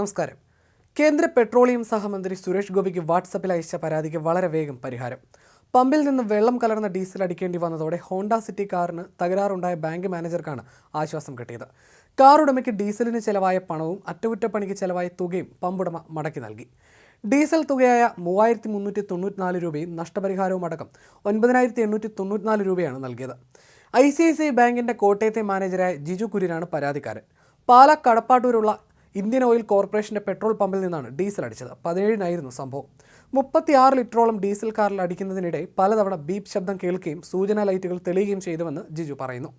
നമസ്കാരം. കേന്ദ്ര പെട്രോളിയം സഹമന്ത്രി സുരേഷ് ഗോപിക്ക് വാട്സപ്പിൽ അയച്ച പരാതിക്ക് വളരെ വേഗം പരിഹാരം. പമ്പിൽ നിന്ന് വെള്ളം കലർന്ന ഡീസൽ അടിക്കേണ്ടി വന്നതോടെ ഹോണ്ട സിറ്റി കാറിന് തകരാറുണ്ടായ ബാങ്ക് മാനേജർക്കാണ് ആശ്വാസം കിട്ടിയത്. കാർ ഉടമയ്ക്ക് ഡീസലിന് ചെലവായ പണവും അറ്റകുറ്റപ്പണിക്ക് ചെലവായ തുകയും പമ്പുടമ മടക്കി നൽകി. ഡീസൽ തുകയായ മൂവായിരത്തി മുന്നൂറ്റി തൊണ്ണൂറ്റിനാല് രൂപയും നഷ്ടപരിഹാരവും അടക്കം ഒൻപതിനായിരത്തി എണ്ണൂറ്റി തൊണ്ണൂറ്റിനാല് രൂപയാണ് നൽകിയത്. I C I C I ബാങ്കിന്റെ കോട്ടയത്തെ മാനേജരായ ജിജു കുര്യനാണ് പരാതിക്കാരൻ. പാല കടപ്പാട്ടൂരുള്ള ഇന്ത്യൻ ഓയിൽ കോർപ്പറേഷന്റെ പെട്രോൾ പമ്പിൽ നിന്നാണ് ഡീസൽ അടിച്ചത്. പതിനേഴിനായിരുന്നു സംഭവം. മുപ്പത്തിയാറ് ലിറ്ററോളം ഡീസൽ കാറിൽ അടിക്കുന്നതിനിടെ പലതവണ ബീപ് ശബ്ദം കേൾക്കുകയും സൂചനാ ലൈറ്റുകൾ തെളിയുകയും ചെയ്തുവെന്ന് ജിജു പറയുന്നു.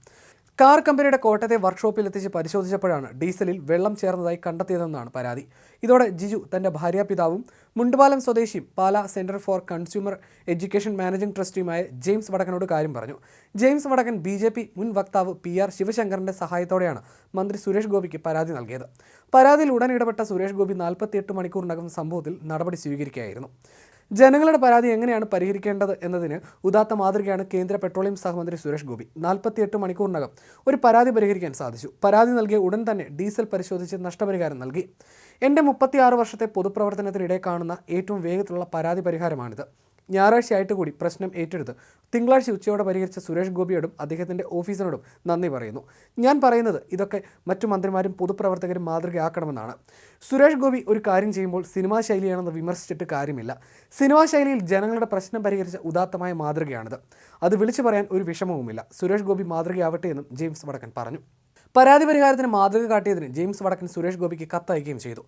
കാർ കമ്പനിയുടെ കോട്ടയത്തെ വർക്ക്ഷോപ്പിൽ എത്തിച്ച് പരിശോധിച്ചപ്പോഴാണ് ഡീസലിൽ വെള്ളം ചേർന്നതായി കണ്ടെത്തിയതെന്നാണ് പരാതി. ഇതോടെ ജിജു തന്റെ ഭാര്യാപിതാവും മുണ്ടുപാലം സ്വദേശിയും Pala centre for consumer education managing ട്രസ്റ്റിയുമായ James വടക്കനോട് കാര്യം പറഞ്ഞു. ജെയിംസ് വടക്കൻ ബി ജെ പി മുൻ വക്താവ് പി ആർ ശിവശങ്കറിന്റെ സഹായത്തോടെയാണ് മന്ത്രി സുരേഷ് ഗോപിക്ക് പരാതി നൽകിയത്. പരാതിയിൽ ഉടൻ ഇടപെട്ട സുരേഷ് ഗോപി നാൽപ്പത്തിയെട്ട് മണിക്കൂറിനകം സംഭവത്തിൽ നടപടി സ്വീകരിക്കുകയായിരുന്നു. ജനങ്ങളുടെ പരാതി എങ്ങനെയാണ് പരിഹരിക്കേണ്ടത് എന്നതിന് ഉദാത്ത മാതൃകയാണ് കേന്ദ്ര പെട്രോളിയം സഹമന്ത്രി സുരേഷ് ഗോപി. നാൽപ്പത്തിയെട്ട് മണിക്കൂറിനകം ഒരു പരാതി പരിഹരിക്കാൻ സാധിച്ചു. പരാതി നൽകിയ ഉടൻ തന്നെ ഡീസൽ പരിശോധിച്ച് നഷ്ടപരിഹാരം നൽകി. എന്റെ മുപ്പത്തിയാറ് വർഷത്തെ പൊതുപ്രവർത്തനത്തിനിടെ കാണുന്ന ഏറ്റവും വേഗത്തിലുള്ള പരാതി പരിഹാരമാണിത്. ഞായറാഴ്ചയായിട്ട് കൂടി പ്രശ്നം ഏറ്റെടുത്ത് തിങ്കളാഴ്ച ഉച്ചയോടെ പരിഹരിച്ച സുരേഷ് ഗോപിയോടും അദ്ദേഹത്തിന്റെ ഓഫീസിനോടും നന്ദി പറയുന്നു. ഞാൻ പറയുന്നത് ഇതൊക്കെ മറ്റു മന്ത്രിമാരും പൊതുപ്രവർത്തകരും മാതൃകയാക്കണമെന്നാണ്. സുരേഷ് ഗോപി ഒരു കാര്യം ചെയ്യുമ്പോൾ സിനിമാ ശൈലിയാണെന്ന് വിമർശിച്ചിട്ട് കാര്യമില്ല. സിനിമാ ശൈലിയിൽ ജനങ്ങളുടെ പ്രശ്നം പരിഹരിച്ച ഉദാത്തമായ മാതൃകയാണിത്. അത് വിളിച്ചു പറയാൻ ഒരു വിഷമവുമില്ല. സുരേഷ് ഗോപി മാതൃകയാവട്ടെ എന്നും ജെയിംസ് വടക്കൻ പറഞ്ഞു. പരാതി പരിഹാരത്തിന് മാതൃക കാട്ടിയതിന് ജെയിംസ് വടക്കൻ സുരേഷ് ഗോപിക്ക് കത്തയക്കുകയും ചെയ്തു.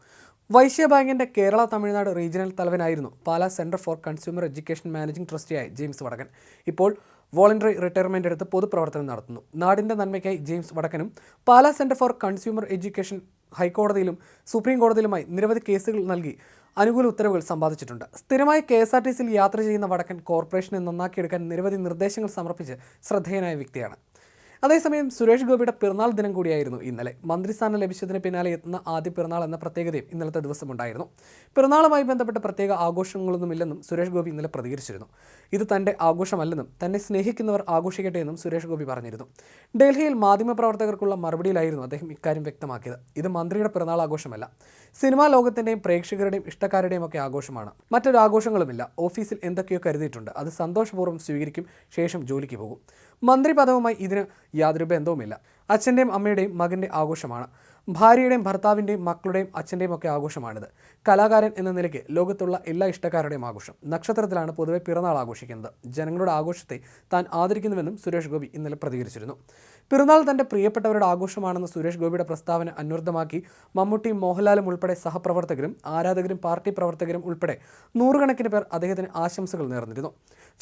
വൈശ്യ ബാങ്കിന്റെ Kerala Tamil Nadu regional തലവനായിരുന്നു Pala centre for consumer education managing ട്രസ്റ്റിയായ James Vadakan ഇപ്പോൾ വോളണ്ടറി റിട്ടയർമെന്റ് എടുത്ത് പൊതുപ്രവർത്തനം നടത്തുന്നു. നാടിന്റെ നന്മയ്ക്കായി James വടക്കനും Pala centre for consumer education ഹൈക്കോടതിയിലും supreme കോടതിയിലുമായി നിരവധി കേസുകൾ നൽകി അനുകൂല ഉത്തരവുകൾ സമ്പാദിച്ചിട്ടുണ്ട്. സ്ഥിരമായി കെ എസ് ആർ ടി സിയിൽ യാത്ര ചെയ്യുന്ന വടക്കൻ കോർപ്പറേഷനെ നന്നാക്കിയെടുക്കാൻ നിരവധി നിർദ്ദേശങ്ങൾ സമർപ്പിച്ച് ശ്രദ്ധേയനായ വ്യക്തിയാണ്. അതേസമയം സുരേഷ് ഗോപിയുടെ പിറന്നാൾ ദിനം കൂടിയായിരുന്നു ഇന്നലെ. മന്ത്രിസ്ഥാനം ലഭിച്ചതിന് പിന്നാലെ എത്തുന്ന ആദ്യ പിറന്നാൾ എന്ന പ്രത്യേകതയും ഇന്നലത്തെ ദിവസമുണ്ടായിരുന്നു പിറന്നാളുമായി ബന്ധപ്പെട്ട പ്രത്യേക ആഘോഷങ്ങളൊന്നുമില്ലെന്നും സുരേഷ് ഗോപി ഇന്നലെ പ്രതികരിച്ചിരുന്നു. ഇത് തന്റെ ആഘോഷമല്ലെന്നും തന്നെ സ്നേഹിക്കുന്നവർ ആഘോഷിക്കട്ടെ എന്നും സുരേഷ് ഗോപി പറഞ്ഞിരുന്നു. ഡൽഹിയിൽ മാധ്യമപ്രവർത്തകർക്കുള്ള മറുപടിയിലായിരുന്നു അദ്ദേഹം ഇക്കാര്യം വ്യക്തമാക്കിയത്. ഇത് മന്ത്രിയുടെ പിറന്നാൾ ആഘോഷമല്ല. സിനിമാ ലോകത്തിന്റെയും പ്രേക്ഷകരുടെയും ഇഷ്ടക്കാരുടെയും ഒക്കെ ആഘോഷമാണ്. മറ്റൊരു ആഘോഷങ്ങളുമില്ല. ഓഫീസിൽ എന്തൊക്കെയോ കരുതിയിട്ടുണ്ട്. അത് സന്തോഷപൂർവം സ്വീകരിക്കും ശേഷം ജോലിക്ക് പോകും. മന്ത്രി പദവുമായി ഇതിന് യാതൊരു ബന്ധവുമില്ല. അച്ഛന്റെയും അമ്മയുടെയും മകന്റെ ആഘോഷമാണ്. ഭാര്യയുടെയും ഭർത്താവിന്റെയും മക്കളുടെയും അച്ഛന്റെയും ഒക്കെ ആഘോഷമാണിത്. കലാകാരൻ എന്ന നിലയ്ക്ക് ലോകത്തുള്ള എല്ലാ ഇഷ്ടക്കാരുടെയും ആഘോഷം. നക്ഷത്രത്തിലാണ് പൊതുവെ പിറന്നാൾ ആഘോഷിക്കുന്നത്. ജനങ്ങളുടെ ആഘോഷത്തെ താൻ ആദരിക്കുന്നുവെന്നും സുരേഷ് ഗോപി ഇന്നലെ പ്രതികരിച്ചിരുന്നു. പിറന്നാൾ തന്റെ പ്രിയപ്പെട്ടവരുടെ ആഘോഷമാണെന്ന് സുരേഷ് ഗോപിയുടെ പ്രസ്താവന അനുവർദ്ധമാക്കി മമ്മൂട്ടിയും മോഹൻലാലും ഉൾപ്പെടെ സഹപ്രവർത്തകരും ആരാധകരും പാർട്ടി പ്രവർത്തകരും ഉൾപ്പെടെ നൂറുകണക്കിന് പേർ അദ്ദേഹത്തിന് ആശംസകൾ നേർന്നിരുന്നു.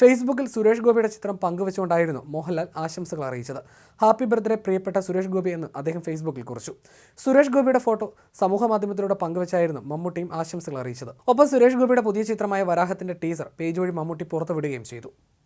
ഫേസ്ബുക്കിൽ സുരേഷ് ഗോപിയുടെ ചിത്രം പങ്കുവച്ചുകൊണ്ടായിരുന്നു മോഹൻലാൽ ആശംസകൾ അറിയിച്ചത്. ഹാപ്പി ബർത്ത്ഡേ പ്രിയപ്പെട്ട സുരേഷ് ഗോപി എന്ന് അദ്ദേഹം ഫേസ്ബുക്കിൽ കുറിച്ചു. സുരേഷ് ഗോപിയുടെ ഫോട്ടോ സമൂഹ മാധ്യമത്തിലൂടെ പങ്കുവച്ചായിരുന്നു മമ്മൂട്ടിയും ആശംസകൾ അറിയിച്ചത്. ഒപ്പം സുരേഷ് ഗോപിയുടെ പുതിയ ചിത്രമായ വരാഹത്തിന്റെ ടീസർ പേജ് വഴി മമ്മൂട്ടി പുറത്തുവിടുകയും ചെയ്തു.